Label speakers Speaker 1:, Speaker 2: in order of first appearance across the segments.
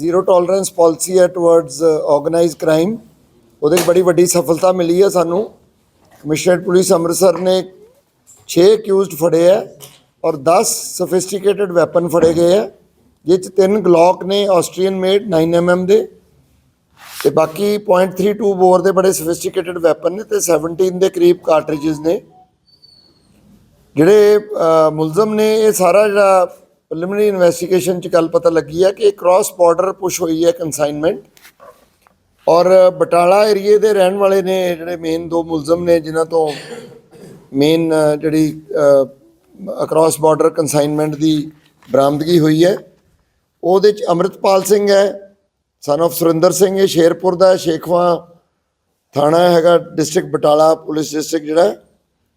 Speaker 1: Zero tolerance policy ਹੈ towards organised crime ਉਹਦੇ 'ਚ ਬੜੀ ਵੱਡੀ ਸਫਲਤਾ ਮਿਲੀ ਹੈ ਸਾਨੂੰ। ਕਮਿਸ਼ਨਰੇਟ ਪੁਲਿਸ ਅੰਮ੍ਰਿਤਸਰ ਨੇ 6 ਅਕਿਊਜ਼ਡ ਫੜੇ ਹੈ ਔਰ 10 ਸੋਫਿਸਟੀਕੇਟਡ ਵੈਪਨ ਫੜੇ ਗਏ ਹੈ, ਜਿਹ 'ਚ ਤਿੰਨ ਗਲੌਕ ਨੇ ਆਸਟਰੀਅਨ ਮੇਡ 9mm ਦੇ। ਤੇ ਬਾਕੀ .32 ਬੋਰ ਦੇ ਬੜੇ ਸੋਫਿਸਟੀਕੇਟਡ ਵੈਪਨ ਨੇ ਤੇ 17 ਦੇ ਕਰੀਬ ਕਾਰਟ੍ਰਿਜਸ ਨੇ। ਜਿਹੜੇ ਮੁਲਜ਼ਮ ਨੇ, ਇਹ ਸਾਰਾ ਜਿਹੜਾ ਪ੍ਰੀਲਿਮਿਨਰੀ ਇਨਵੈਸਟੀਗੇਸ਼ਨ ਚ ਗੱਲ ਪਤਾ ਲੱਗੀ ਹੈ ਕਿ ਕ੍ਰਾਸ ਬਾਰਡਰ ਪੁਸ਼ ਹੋਈ ਹੈ ਕਨਸਾਈਨਮੈਂਟ ਔਰ ਬਟਾਲਾ ਏਰੀਏ ਦੇ ਰਹਿਣ ਵਾਲੇ ਨੇ ਜਿਹੜੇ ਮੇਨ ਦੋ ਮੁਲਜ਼ਮ ਨੇ ਜਿਨ੍ਹਾਂ ਤੋਂ ਮੇਨ ਜਿਹੜੀ ਅਕ੍ਰਾਸ ਬਾਰਡਰ ਕਨਸਾਈਨਮੈਂਟ ਦੀ ਬਰਾਮਦਗੀ ਹੋਈ ਹੈ ਉਹਦੇ ਚ ਅਮਰਿਤਪਾਲ ਸਿੰਘ ਹੈ ਸਨ of ਸੁਰਿੰਦਰ ਸਿੰਘ ਇਹ ਸ਼ੇਰਪੁਰ ਦਾ ਹੈ, ਸ਼ੇਖਵਾ ਥਾਣਾ ਹੈਗਾ ਡਿਸਟ੍ਰਿਕਟ ਬਟਾਲਾ ਪੁਲਿਸ ਡਿਸਟ੍ਰਿਕਟ ਜਿਹੜਾ ਹੈ।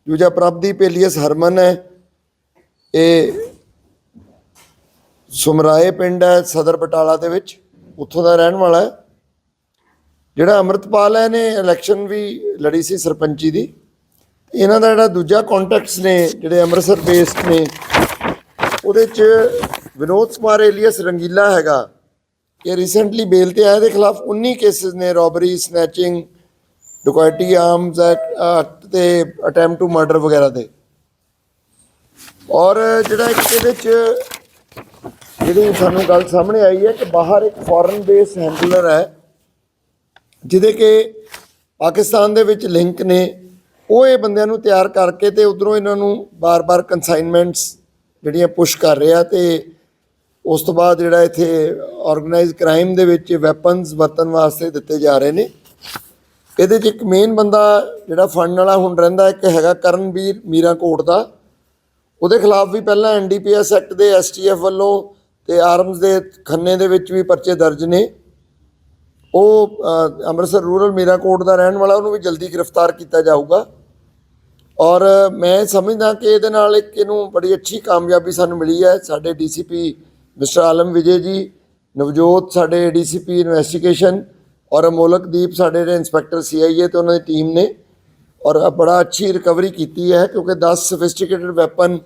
Speaker 1: ਦੂਜਾ ਪ੍ਰਭਦੀਪ ਏਲੀਅਸ ਹਰਮਨ ਹੈ ਇਹ ਸਮਰਾਏ ਪਿੰਡ ਹੈ ਸਦਰ ਬਟਾਲਾ ਦੇ ਵਿੱਚ, ਉੱਥੋਂ ਦਾ ਰਹਿਣ ਵਾਲਾ ਹੈ। ਜਿਹੜਾ ਅਮਰਤਪਾਲ ਹੈ ਨੇ ਇਲੈਕਸ਼ਨ ਵੀ ਲੜੀ ਸੀ ਸਰਪੰਚੀ ਦੀ। ਇਹਨਾਂ ਦਾ ਜਿਹੜਾ ਦੂਜਾ ਕੰਟੈਕਟਸ ਨੇ, ਜਿਹੜੇ ਅੰਮ੍ਰਿਤਸਰ ਬੇਸਡ ਨੇ, ਉਹਦੇ ਚ ਵਿਨੋਦ ਕੁਮਾਰ ਏਲੀਅਸ ਰੰਗੀਲਾ ਹੈਗਾ। ਇਹ ਰੀਸੈਂਟਲੀ ਬੇਲ ਤੇ ਆਇਆ ਦੇ ਖਿਲਾਫ 19 ਕੇਸਿਸ ਨੇ ਰੋਬਰੀ ਸਨੈਚਿੰਗ ਡਕੈਟੀ ਆਰਮਸ ਐਕਟ ਤੇ ਅਟੈਂਪਟ ਟੂ ਮਰਡਰ ਵਗੈਰਾ ਦੇ ਔਰ ਜਿਹੜਾ ਇੱਕ ਇਹਦੇ ਚ ਜਿਹੜੀ ਸਾਨੂੰ ਗੱਲ ਸਾਹਮਣੇ ਆਈ ਹੈ ਕਿ ਬਾਹਰ ਇੱਕ ਫੋਰਨ ਬੇਸ ਹੈਂਡਲਰ ਹੈ, ਜਿਹਦੇ ਕਿ ਪਾਕਿਸਤਾਨ ਦੇ ਵਿੱਚ ਲਿੰਕ ਨੇ, ਉਹ ਇਹ ਬੰਦਿਆਂ ਨੂੰ ਤਿਆਰ ਕਰਕੇ ਤੇ ਉਧਰੋਂ ਇਹਨਾਂ ਨੂੰ ਬਾਰ-ਬਾਰ ਕਨਸਾਈਨਮੈਂਟਸ ਜਿਹੜੀਆਂ ਪੁਸ਼ ਕਰ ਰਿਹਾ ਤੇ ਉਸ ਤੋਂ ਬਾਅਦ ਜਿਹੜਾ ਇੱਥੇ ਆਰਗੇਨਾਈਜ਼ ਕ੍ਰਾਈਮ ਦੇ ਵਿੱਚ ਵੈਪਨਸ ਵਰਤਣ ਵਾਸਤੇ ਦਿੱਤੇ ਜਾ ਰਹੇ ਨੇ। ਇਹਦੇ 'ਚ ਇੱਕ ਮੇਨ ਬੰਦਾ ਜਿਹੜਾ ਫੰਡ ਵਾਲਾ ਹੁਣ ਰਹਿੰਦਾ, ਇੱਕ ਹੈਗਾ ਕਰਨਵੀਰ ਮੀਰਾ ਕੋਟ ਦਾ। ਉਹਦੇ ਖਿਲਾਫ ਵੀ ਪਹਿਲਾਂ ਐਨਡੀਪੀਐਸ ਐਕਟ ਦੇ ਐਸਟੀਐਫ ਵੱਲੋਂ ਤੇ ਆਰਮਸ ਦੇ ਖੰਨੇ ਦੇ ਵਿੱਚ ਵੀ ਪਰਚੇ ਦਰਜ ਨੇ। ਉਹ ਅੰਮ੍ਰਿਤਸਰ ਰੂਰਲ ਮੀਰਾ ਕੋਟ ਦਾ ਰਹਿਣ ਵਾਲਾ, ਉਹਨੂੰ ਵੀ ਜਲਦੀ ਗ੍ਰਿਫਤਾਰ ਕੀਤਾ ਜਾਊਗਾ। ਔਰ ਮੈਂ ਸਮਝਦਾ ਕਿ ਇਹਦੇ ਨਾਲ ਇੱਕ ਇਹਨੂੰ ਬੜੀ ਅੱਛੀ ਕਾਮਯਾਬੀ ਸਾਨੂੰ ਮਿਲੀ ਹੈ। ਸਾਡੇ ਡੀਸੀਪੀ ਮਿਸਟਰ ਆਲਮ ਵਿਜੇ ਜੀ, ਨਵਜੋਤ ਸਾਡੇ ਡੀਸੀਪੀ ਇਨਵੈਸਟੀਗੇਸ਼ਨ ਔਰ ਅਮੋਲਕਦੀਪ ਸਾਡੇ ਜਿਹੜੇ ਇੰਸਪੈਕਟਰ ਸੀਆਈਏ ਤੇ ਉਹਨਾਂ ਦੀ ਟੀਮ ਨੇ। ਔਰ ਬੜਾ ਅੱਛੀ ਰਿਕਵਰੀ ਕੀਤੀ ਹੈ ਕਿਉਂਕਿ 10 ਸਫਿਸਟੀਕੇਟਡ ਵੈਪਨ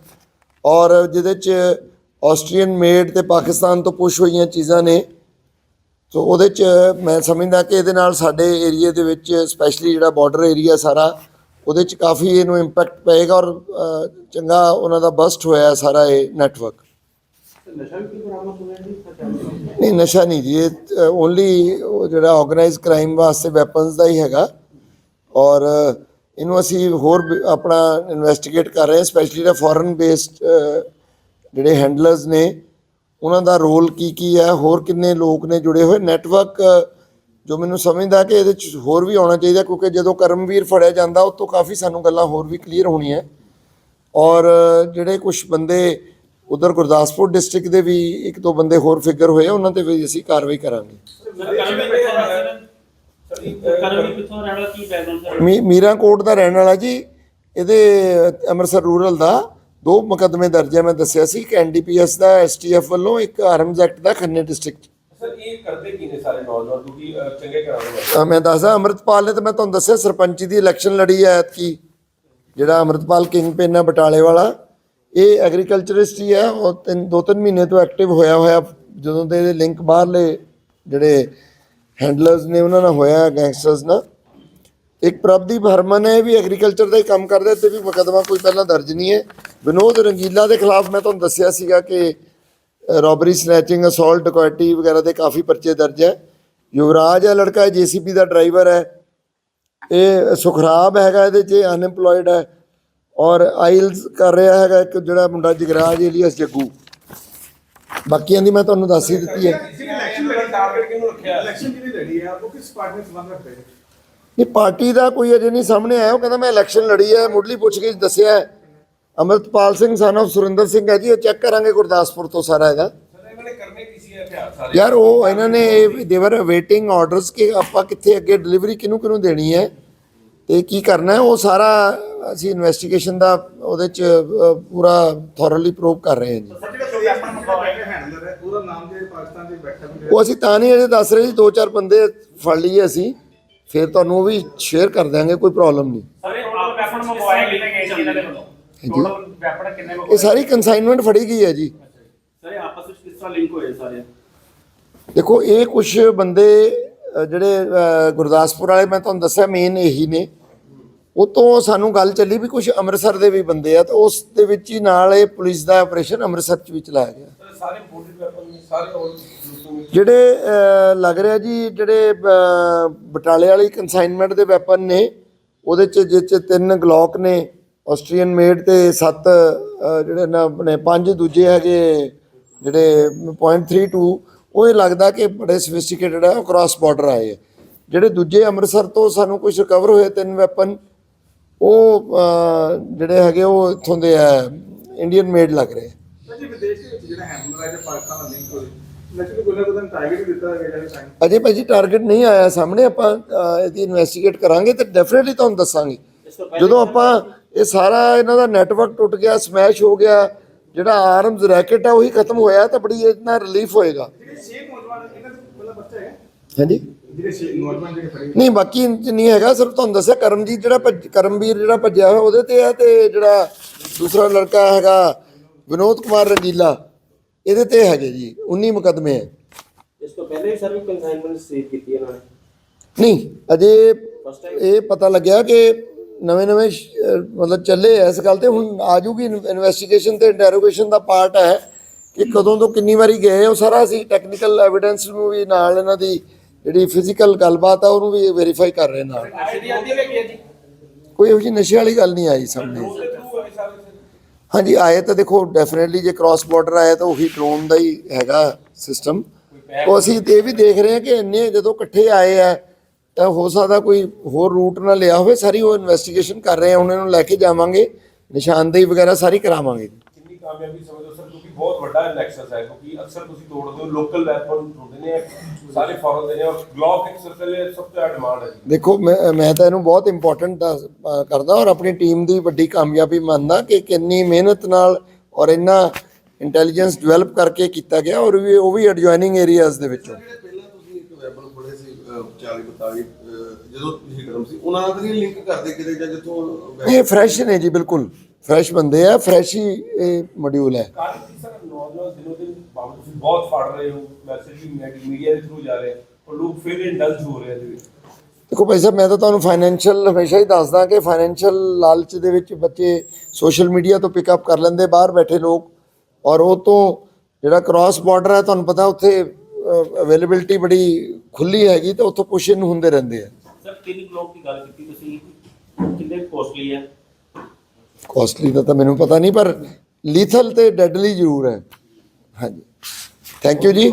Speaker 1: ਔਰ ਜਿਹਦੇ ਚ ਆਸਟਰੀਅਨ ਮੇਡ ਤੇ ਪਾਕਿਸਤਾਨ ਤੋਂ ਪੁਸ਼ ਹੋਈਆਂ ਚੀਜ਼ਾਂ ਨੇ। ਸੋ ਉਹਦੇ ਚ ਮੈਂ ਸਮਝਦਾ ਕਿ ਇਹਦੇ ਨਾਲ ਸਾਡੇ ਏਰੀਆ ਦੇ ਵਿੱਚ ਸਪੈਸ਼ਲੀ ਜਿਹੜਾ ਬਾਰਡਰ ਏਰੀਆ ਸਾਰਾ, ਉਹਦੇ ਚ ਕਾਫੀ ਇਹਨੂੰ ਇੰਪੈਕਟ ਪਏਗਾ ਔਰ ਚੰਗਾ ਉਹਨਾਂ ਦਾ ਬਸਟ ਹੋਇਆ ਸਾਰਾ ਇਹ ਨੈਟਵਰਕ ਨਹੀਂ, ਨਸ਼ਾ ਨਹੀਂ ਜੀ, ਇਹ ਓਨਲੀ ਜਿਹੜਾ ਆਰਗੇਨਾਈਜ਼ ਕ੍ਰਾਈਮ ਵਾਸਤੇ ਵੈਪਨਸ ਦਾ ਹੀ ਹੈਗਾ। ਔਰ, ਇਹਨੂੰ ਅਸੀਂ ਹੋਰ ਆਪਣਾ ਇਨਵੈਸਟੀਗੇਟ ਕਰ ਰਹੇ ਹਾਂ ਸਪੈਸ਼ਲੀ ਜਿਹੜਾ ਫੋਰਨ ਬੇਸਡ ਜਿਹੜੇ ਹੈਂਡਲਰਸ ਨੇ, ਉਹਨਾਂ ਦਾ ਰੋਲ ਕੀ ਕੀ ਹੈ? ਹੋਰ ਕਿੰਨੇ ਲੋਕ ਨੇ ਜੁੜੇ ਹੋਏ? ਨੈਟਵਰਕ ਜੋ ਮੈਨੂੰ ਸਮਝਦਾ ਕਿ ਇਹਦੇ ਚ ਹੋਰ ਵੀ ਆਉਣਾ ਚਾਹੀਦਾ, ਕਿਉਂਕਿ ਜਦੋਂ ਕਰਮਵੀਰ ਫੜਿਆ ਜਾਂਦਾ, ਉਹ ਤੋਂ ਕਾਫੀ ਸਾਨੂੰ ਗੱਲਾਂ ਹੋਰ ਵੀ ਕਲੀਅਰ ਹੋਣੀਆਂ। ਔਰ ਜਿਹੜੇ ਕੁਝ ਬੰਦੇ ਉਧਰ ਗੁਰਦਾਸਪੁਰ ਡਿਸਟ੍ਰਿਕਟ ਦੇ ਵੀ ਇੱਕ ਦੋ ਬੰਦੇ ਹੋਰ ਫਿਗਰ ਹੋਏ ਉਹਨਾਂ ਤੇ ਵੀ ਅਸੀਂ ਕਾਰਵਾਈ ਕਰਾਂਗੇ। ਮੀ ਮੀਰਾ ਕੋਟ ਦਾ ਰਹਿਣ ਵਾਲਾ ਜੀ, ਇਹਦੇ ਅੰਮ੍ਰਿਤਸਰ ਰੂਰਲ ਦਾ। ਦੋ ਮੁਕੱਦਮੇ ਦਰਜ ਹੈ। ਮੈਂ ਦੱਸਿਆ ਸੀ ਕਿ ਐਨਡੀਪੀਐਸ ਦਾ ਐਸਟੀਐਫ ਵੱਲੋਂ ਇੱਕ ਆਰਮਜ਼ ਐਕਟ ਦਾ ਖੰਨੇ ਡਿਸਟ੍ਰਿਕਟ
Speaker 2: ਸਰ ਇਹ ਕਰਦੇ ਕੀ ਨੇ ਸਾਰੇ ਨੌਜਵਾਨ? ਕਿਉਂਕਿ ਅਹ, ਚੰਗੇ ਕਰਾਉਣ ਵਾਲੇ
Speaker 1: ਅਹ ਮੈਂ ਦੱਸਦਾ ਅੰਮ੍ਰਿਤਪਾਲ ਨੇ ਤਾਂ ਮੈਂ ਤੁਹਾਨੂੰ ਦੱਸਿਆ ਸਰਪੰਚੀ ਦੀ ਇਲੈਕਸ਼ਨ ਲੜੀ ਹੈ ਐਤਕੀ। ਜਿਹੜਾ ਅੰਮ੍ਰਿਤਪਾਲ ਕਿੰਗ ਪਿੰਨ ਹੈ ਬਟਾਲੇ ਵਾਲਾ ਇਹ ਐਗਰੀਕਲਚਰਿਸਟ ਹੀ ਹੈ। ਉਹ ਤਿੰਨ ਦੋ ਤਿੰਨ ਮਹੀਨੇ ਤੋਂ ਐਕਟਿਵ ਹੋਇਆ ਹੋਇਆ। ਜਦੋਂ ਦੇ ਲਿੰਕ ਬਾਹਰਲੇ ਜਿਹੜੇ ਹੈਂਡਲਰਸ ਨੇ ਉਹਨਾਂ ਨਾਲ ਹੋਇਆ ਗੈਂਗਸਟਰਸ ਨਾਲ। ਇੱਕ ਪ੍ਰਭਦੀਪ ਹਰਮਨ ਹੈ ਇਹ ਵੀ ਐਗਰੀਕਲਚਰ ਦਾ ਹੀ ਕੰਮ ਕਰਦਾ ਤੇ ਵੀ ਮੁਕੱਦਮਾ ਕੋਈ ਪਹਿਲਾਂ ਦਰਜ ਨਹੀਂ ਹੈ। ਵਿਨੋਦ ਰੰਗੀਲਾ ਦੇ ਖਿਲਾਫ ਮੈਂ ਤੁਹਾਨੂੰ ਦੱਸਿਆ ਸੀਗਾ ਕਿ ਰੋਬਰੀ ਸਨੈਚਿੰਗ ਅਸੌਲਟ ਡਕੈਟੀ ਵਗੈਰਾ ਦੇ ਕਾਫੀ ਪਰਚੇ ਦਰਜ ਹੈ। ਯੁਵਰਾਜ ਹੈ, ਲੜਕਾ ਜੀਸੀਪੀ ਦਾ ਡਰਾਈਵਰ ਹੈ। ਇਹ ਸੁਖਰਾਬ ਹੈਗਾ ਇਹਦੇ 'ਚ ਅਨਐਮਪਲੋਇਡ ਹੈ। ਔਰ ਆਈਲਸ ਕਰ ਰਿਹਾ ਹੈਗਾ ਇੱਕ ਜਿਹੜਾ ਮੁੰਡਾ ਜਗਰਾਜ ਏਲੀਅਸ ਜੱਗੂ। ਬਾਕੀਆਂ ਦੀ ਮੈਂ ਤੁਹਾਨੂੰ ਦੱਸ ਹੀ ਦਿੱਤੀ ਹੈ।
Speaker 2: ਇਲੈਕਸ਼ਨ ਲੜੀ ਟਾਰਗੇਟ ਕਿਹਨੂੰ ਰੱਖਿਆ?
Speaker 3: ਇਲੈਕਸ਼ਨ ਜਿਹੜੀ ਲੜੀ ਹੈ? ਉਹ ਕਿਸ ਪਾਰਟੀ ਨਾਲ ਸੰਬੰਧ ਰੱਖਦੇ ਨੇ
Speaker 1: ਇਹ ਪਾਰਟੀ ਦਾ ਕੋਈ ਅਜੇ ਨਹੀਂ ਸਾਹਮਣੇ ਆਇਆ। ਉਹ ਕਹਿੰਦਾ ਮੈਂ ਇਲੈਕਸ਼ਨ ਲੜੀ ਹੈ। ਮੁੱਢਲੀ ਪੁੱਛ ਕੇ ਦੱਸਿਆ। ਅੰਮ੍ਰਿਤਪਾਲ ਸਿੰਘ son of ਸੁਰਿੰਦਰ ਸਿੰਘ ਹੈ ਜੀ ਉਹ ਚੈੱਕ ਕਰਾਂਗੇ ਗੁਰਦਾਸਪੁਰ ਤੋਂ ਸਾਰਾ ਹੈਗਾ
Speaker 2: ਸਰ ਇਹਨਾਂ ਨੇ ਕਰਨੇ ਕੀ ਸੀ ਇਹ ਹਥਿਆਰ ਸਾਰੇ?
Speaker 1: ਯਾਰ ਉਹ ਇਹਨਾਂ ਨੇ ਦੇਵਰ ਵੇਟਿੰਗ ਆਰਡਰਸ ਕਿ ਆਪਾਂ ਕਿੱਥੇ ਅੱਗੇ ਡਿਲੀਵਰੀ ਕਿਹਨੂੰ ਕਿਹਨੂੰ ਦੇਣੀ ਹੈ ਤੇ ਕੀ ਕਰਨਾ ਹੈ। ਉਹ ਸਾਰਾ ਅਸੀਂ ਇਨਵੈਸਟੀਗੇਸ਼ਨ ਦਾ ਉਹਦੇ ਚ ਪੂਰਾ ਥੋਰਲੀ ਪ੍ਰੂਵ ਕਰ ਰਹੇ ਹਾਂ ਜੀ। ਉਹ ਅਸੀਂ ਤਾਂ ਨਹੀਂ ਅਜੇ ਦੱਸ ਰਹੇ ਜੀ ਦੋ ਚਾਰ ਬੰਦੇ ਫੜ ਲਈਏ ਅਸੀਂ। ਫਿਰ ਤੁਹਾਨੂੰ ਉਹ ਵੀ ਸ਼ੇਅਰ ਕਰ ਦਿਆਂਗੇ ਕੋਈ ਪ੍ਰੋਬਲਮ ਨਹੀਂ।
Speaker 4: ਸਰ ਇਹ ਆਪ ਵੈਪਨ ਮੰਗਵਾਏ ਕਿੰਨੇ ਗਏ ਸੀ? ਇਹਨਾਂ ਦੇ ਵੱਲੋਂ ਟੋਟਲ ਵੈਪਨ ਕਿੰਨੇ
Speaker 1: ਇਹ
Speaker 4: ਮੰਗਵਾਏ
Speaker 1: ਸਾਰੀ ਕਨਸਾਈਨਮੈਂਟ ਫੜੀ ਗਈ ਹੈ ਜੀ।
Speaker 4: ਸਰ ਇਹ ਆਪਸ ਵਿੱਚ ਕਿਸ ਤਰ੍ਹਾਂ ਲਿੰਕ ਹੋਏ ਸਾਰੇ?
Speaker 1: ਦੇਖੋ ਇਹ ਕੁਝ ਬੰਦੇ ਜਿਹੜੇ ਗੁਰਦਾਸਪੁਰ ਵਾਲੇ ਮੈਂ ਤੁਹਾਨੂੰ ਦੱਸਿਆ ਮੇਨ ਇਹੀ ਨੇ। ਉਹ ਤੋਂ ਸਾਨੂੰ ਗੱਲ ਚੱਲੀ ਵੀ ਕੁਝ ਅੰਮ੍ਰਿਤਸਰ ਦੇ ਵੀ ਬੰਦੇ ਆ ਤੇ ਉਸ ਦੇ ਵਿੱਚ ਹੀ ਨਾਲ ਇਹ ਪੁਲਿਸ ਦਾ ਆਪਰੇਸ਼ਨ ਅੰਮ੍ਰਿਤਸਰ ਚ ਵੀ ਚਲਾਇਆ ਗਿਆ।
Speaker 2: ਸਰ ਇੰਪੋਰਟਡ ਵੈਪਨ ਸਾਰੇ
Speaker 1: ਜਿਹੜੇ ਲੱਗ ਰਿਹਾ ਜੀ, ਜਿਹੜੇ ਬਟਾਲੇ ਵਾਲੀ ਕਨਸਾਈਨਮੈਂਟ ਦੇ ਵੈਪਨ ਨੇ, ਉਹਦੇ ਚ ਜਿਸ ਚ ਤਿੰਨ ਗਲੌਕ ਨੇ ਆਸਟਰੀਅਨ ਮੇਡ ਤੇ ਸੱਤ ਜਿਹੜੇ ਨਾ ਆਪਣੇ ਪੰਜ ਦੂਜੇ ਹੈਗੇ, ਜਿਹੜੇ .32 ਉਹ ਇਹ ਲੱਗਦਾ ਕਿ ਬੜੇ ਸਫਿਸਟੀਕੇਟਡ ਹੈ ਕ੍ਰਾਸ ਬਾਰਡਰ ਆਏ ਆ। ਜਿਹੜੇ ਦੂਜੇ ਅੰਮ੍ਰਿਤਸਰ ਤੋਂ ਸਾਨੂੰ ਕੁਝ ਰਿਕਵਰ ਹੋਏ ਤਿੰਨ ਵੈਪਨ ਉਹ ਜਿਹੜੇ ਹੈਗੇ, ਉਹ ਇੱਥੋਂ ਦੇ ਆ ਇੰਡੀਅਨ ਮੇਡ ਲੱਗ ਰਹੇ
Speaker 3: ਜੀ, ਵਿਦੇਸ਼ ਵਿੱਚ ਜਿਹੜਾ ਹੈਂਡਲਰ ਹੈ ਜਾਂ ਪਾਕਿਸਤਾਨ ਨਾਲ ਲਿੰਕ ਹੋਏ ਨੈਚੁਰਲੀ ਕੋਈ ਨਾ ਕੋਈ ਟਾਰਗੇਟ ਦਿੱਤਾ ਗਿਆ ਜਾਂ ਸਾਈਨ
Speaker 1: ਅਜੇ ਭਾਜੀ ਟਾਰਗੇਟ ਨਹੀਂ ਆਇਆ ਸਾਹਮਣੇ ਆਪਾਂ ਇਹਦੀ ਇਨਵੈਸਟੀਗੇਟ ਕਰਾਂਗੇ ਤੇ ਡੈਫੀਨਿਟਲੀ ਤੁਹਾਨੂੰ ਦੱਸਾਂਗੇ। ਜਦੋਂ ਆਪਾਂ ਇਹ ਸਾਰਾ ਇਹਨਾਂ ਦਾ ਨੈਟਵਰਕ ਟੁੱਟ ਗਿਆ ਸਮੈਸ਼ ਹੋ ਗਿਆ ਜਿਹੜਾ ਆਰਮਸ ਰੈਕਟ ਹੈ ਉਹੀ ਖਤਮ ਹੋਇਆ ਤਾਂ ਬੜੀ ਇਤਨਾ ਰਿਲੀਫ ਹੋਏਗਾ।
Speaker 3: ਜਿਹੜੇ ਛੇ ਨੌਜਵਾਨ ਇਹਨਾਂ ਦੇ ਮਤਲਬ ਬੱਚਾ ਹੈ?
Speaker 1: ਹਾਂਜੀ?
Speaker 3: ਜਿਹੜੇ ਛੇ ਨੌਜਵਾਨ ਜਿਹੜੇ ਫੜੇ
Speaker 1: ਨਹੀਂ ਬਾਕੀ ਇੰਚ ਨਹੀਂ ਹੈਗਾ ਸਿਰਫ ਤੁਹਾਨੂੰ ਦੱਸਿਆ ਕਰਮਜੀਤ ਜਿਹੜਾ ਭੱਜ- ਕਰਮਵੀਰ ਜਿਹੜਾ ਭੱਜਿਆ ਹੋਇਆ ਉਹਦੇ ਤੇ ਹੈ ਤੇ ਜਿਹੜਾ ਦੂਸਰਾ ਲੜਕਾ ਹੈਗਾ ਵਿਨੋਦ ਕੁਮਾਰ ਰੰਗੀਲਾ। ਇਹਦੇ ਤੇ ਹੈਗੇ ਜੀ 19 ਮੁਕਦਮੇ ਹੈ।
Speaker 5: ਇਸ ਤੋਂ ਪਹਿਲੇ ਵੀ ਸਰ ਕਨਸਾਈਨਮੈਂਟ ਰਿਸੀਵ ਕੀਤੀ ਇਹਨਾਂ ਨੇ?
Speaker 1: ਨਹੀਂ ਅਜੇ ਇਹ ਪਤਾ ਲੱਗਿਆ ਕਿ ਨਵੇਂ ਨਵੇਂ ਮਤਲਬ ਚੱਲੇ ਆ ਇਸ ਗੱਲ ਤੇ ਹੁਣ ਆ ਜੂਗੀ ਇਨਵੈਸਟੀਗੇਸ਼ਨ ਤੇ ਇੰਟਰੋਗੇਸ਼ਨ ਦਾ ਪਾਰਟ ਹੈ ਕਿ ਕਦੋਂ ਤੋਂ ਕਿੰਨੀ ਵਾਰੀ ਗਏ ਉਹ ਸਾਰਾ ਅਸੀਂ ਟੈਕਨੀਕਲ ਐਵੀਡੈਂਸ ਨੂੰ ਵੀ ਨਾਲ ਇਹਨਾਂ ਦੀ ਜਿਹੜੀ ਫਿਜ਼ੀਕਲ ਗੱਲਬਾਤ ਆ ਉਹਨੂੰ ਵੀ ਵੈਰੀਫਾਈ ਕਰ ਰਹੇ ਨਾਲ।
Speaker 4: ਜੀ।
Speaker 1: ਕੋਈ ਇਹੋ ਜਿਹੀ ਨਸ਼ੇ ਵਾਲੀ ਗੱਲ ਨਹੀਂ ਆਈ ਸਾਹਮਣੇ। ਹਾਂਜੀ, ਆਏ ਤਾਂ ਦੇਖੋ ਡੈਫੀਨਿਟਲੀ ਜੇ ਕ੍ਰਾਸ ਬਾਰਡਰ ਆਇਆ ਤਾਂ ਉਹੀ ਡਰੋਨ ਦਾ ਹੀ ਹੈਗਾ ਸਿਸਟਮ ਉਹ ਅਸੀਂ ਇਹ ਵੀ ਦੇਖ ਰਹੇ ਹਾਂ ਕਿ ਇੰਨੇ ਜਦੋਂ ਇਕੱਠੇ ਆਏ ਆ, ਤਾਂ ਹੋ ਸਕਦਾ ਕੋਈ ਹੋਰ ਰੂਟ ਨਾ ਲਿਆ ਹੋਵੇ, ਸਾਰੀ ਉਹ ਇਨਵੈਸਟੀਗੇਸ਼ਨ ਕਰ ਰਹੇ ਆ, ਹੁਣ ਇਹਨੂੰ ਲੈ ਕੇ ਜਾਵਾਂਗੇ, ਨਿਸ਼ਾਨਦੇਹੀ ਵਗੈਰਾ ਸਾਰੀ ਕਰਾਵਾਂਗੇ।
Speaker 2: ਕਿੰਨੀ ਕਾਮਯਾਬੀ ਸਮਝਦੇ ਬਹੁਤ ਵੱਡਾ ਨੈਕਸਸ ਹੈ ਕਿਉਂਕਿ ਅਕਸਰ ਤੁਸੀਂ ਤੋੜਦੇ ਹੋ ਲੋਕਲ ਵੈਪਨ ਹੁੰਦੇ ਨੇ ਸਾਰੇ ਫੋਰਨ ਦੇ ਨੇ ਔਰ ਗਲੌਕ ਇੱਕ ਸਰਕਲ ਸਭ ਤੋਂ ਜ਼ਿਆਦਾ ਡਿਮਾਂਡ ਹੈ ਜੀ।
Speaker 1: ਦੇਖੋ ਮੈਂ ਮੈਂ ਤਾਂ ਇਹਨੂੰ ਬਹੁਤ ਇੰਪੋਰਟੈਂਟ ਕਰਦਾ ਔਰ ਆਪਣੀ ਟੀਮ ਦੀ ਵੱਡੀ ਕਾਮਯਾਬੀ ਮੰਨਦਾ ਕਿ ਕਿੰਨੀ ਮਿਹਨਤ ਨਾਲ ਔਰ ਇੰਨਾ ਇੰਟੈਲੀਜੈਂਸ ਡਿਵੈਲਪ ਕਰਕੇ ਕੀਤਾ ਗਿਆ ਔਰ ਵੀ ਉਹ ਵੀ ਐਡਜੋਇਨਿੰਗ ਏਰੀਆਜ਼ ਦੇ ਵਿੱਚੋਂ।
Speaker 6: ਜਿਹੜੇ ਪਹਿਲਾਂ ਤੁਸੀਂ ਇੱਕ ਵੈਬਲ ਫੜੇ ਸੀ ਅਹ, 40 42 ਅਹ, ਜਦੋਂ ਤੁਸੀਂ ਕਦਮ ਸੀ ਉਹਨਾਂ ਨਾਲ ਤਾਂ ਨਹੀਂ ਲਿੰਕ ਕਰਦੇ ਕਿਤੇ ਜਾਂ ਜਿੱਥੋਂ
Speaker 1: ਇਹ ਫਰੈਸ਼ ਨੇ ਜੀ ਬਿਲਕੁਲ। ਫਰੈਸ਼ ਬੰਦੇ ਆ ਫਰੈਸ਼ ਹੀ ਇਹ ਮੋਡਿਊਲ ਹੈ।
Speaker 2: ਕਾਰਨ ਕੀ ਸਰ? ਨੌਜਵਾਨ ਦਿਨੋਂ ਦਿਨ ਬਾਬੂ ਤੁਸੀਂ ਬਹੁਤ ਫੜ ਰਹੇ ਹੋ ਮੈਸੇਜ ਵੀ ਮੀਡੀਆ ਦੇ ਥਰੂ ਜਾ ਰਹੇ ਔਰ ਲੋਕ ਫਿਰ ਇੰਡਲਜ ਹੋ ਰਹੇ ਆ ਇਹਦੇ ਵਿੱਚ।
Speaker 1: ਦੇਖੋ ਭਾਈ ਸਾਹਿਬ ਮੈਂ ਤਾਂ ਤੁਹਾਨੂੰ ਫਾਈਨੈਂਸ਼ੀਅਲ ਹਮੇਸ਼ਾ ਹੀ ਦੱਸਦਾ ਕਿ ਫਾਈਨੈਂਸ਼ੀਅਲ ਲਾਲਚ ਦੇ ਵਿੱਚ ਬੱਚੇ ਸੋਸ਼ਲ ਮੀਡੀਆ ਤੋਂ ਪਿਕਅਪ ਕਰ ਲੈਂਦੇ ਬਾਹਰ ਬੈਠੇ ਲੋਕ। ਔਰ ਉਹ ਤੋਂ ਜਿਹੜਾ ਕ੍ਰਾਸ ਬਾਰਡਰ ਹੈ ਤੁਹਾਨੂੰ ਪਤਾ ਉੱਥੇ ਅਵੇਲੇਬਿਲਟੀ ਬੜੀ ਖੁੱਲੀ ਹੈਗੀ ਤੇ ਉੱਥੋਂ ਪੁਸ਼ ਇਨ ਹੁੰਦੇ ਰਹਿੰਦੇ ਆ।
Speaker 5: ਸਰ ਤਿੰਨ ਬਲੌਕ ਦੀ ਗੱਲ ਕੀਤੀ ਤੁਸੀਂ ਕਿੰਨੇ ਕੋਸਟਲੀ ਹੈ
Speaker 1: ਕਾਸਟਲੀ ਦਾ ਤਾਂ ਮੈਨੂੰ ਪਤਾ ਨਹੀਂ, ਪਰ ਲੀਥਲ ਤੇ ਡੈਡਲੀ ਜ਼ਰੂਰ ਹੈ। ਹਾਂਜੀ। ਥੈਂਕ ਯੂ ਜੀ।